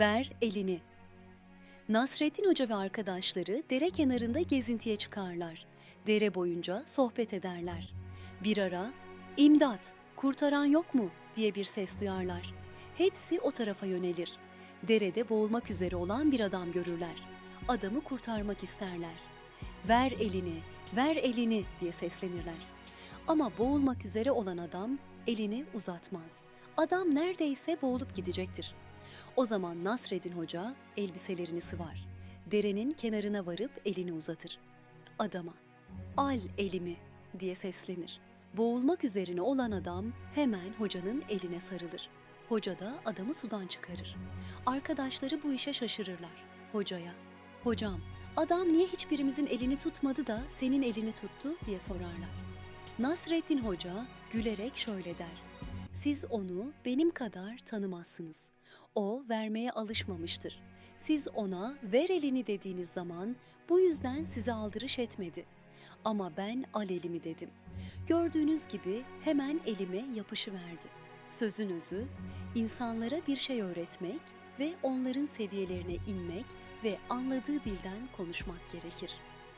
Ver elini. Nasreddin Hoca ve arkadaşları dere kenarında gezintiye çıkarlar. Dere boyunca sohbet ederler. Bir ara "İmdat, kurtaran yok mu?" diye bir ses duyarlar. Hepsi o tarafa yönelir. Derede boğulmak üzere olan bir adam görürler. Adamı kurtarmak isterler. "Ver elini, ver elini." diye seslenirler. Ama boğulmak üzere olan adam elini uzatmaz. Adam neredeyse boğulup gidecektir. O zaman Nasreddin Hoca elbiselerini sıvar. Derenin kenarına varıp elini uzatır. Adama "Al elimi." diye seslenir. Boğulmak üzerine olan adam hemen hocanın eline sarılır. Hoca da adamı sudan çıkarır. Arkadaşları bu işe şaşırırlar. Hocaya "Hocam, adam niye hiçbirimizin elini tutmadı da senin elini tuttu?" diye sorarlar. Nasreddin Hoca gülerek şöyle der. Siz onu benim kadar tanımazsınız. O vermeye alışmamıştır. Siz ona ver elini dediğiniz zaman bu yüzden size aldırış etmedi. Ama ben al elimi dedim. Gördüğünüz gibi hemen elime yapışıverdi. Sözün özü, insanlara bir şey öğretmek ve onların seviyelerine inmek ve anladığı dilden konuşmak gerekir.''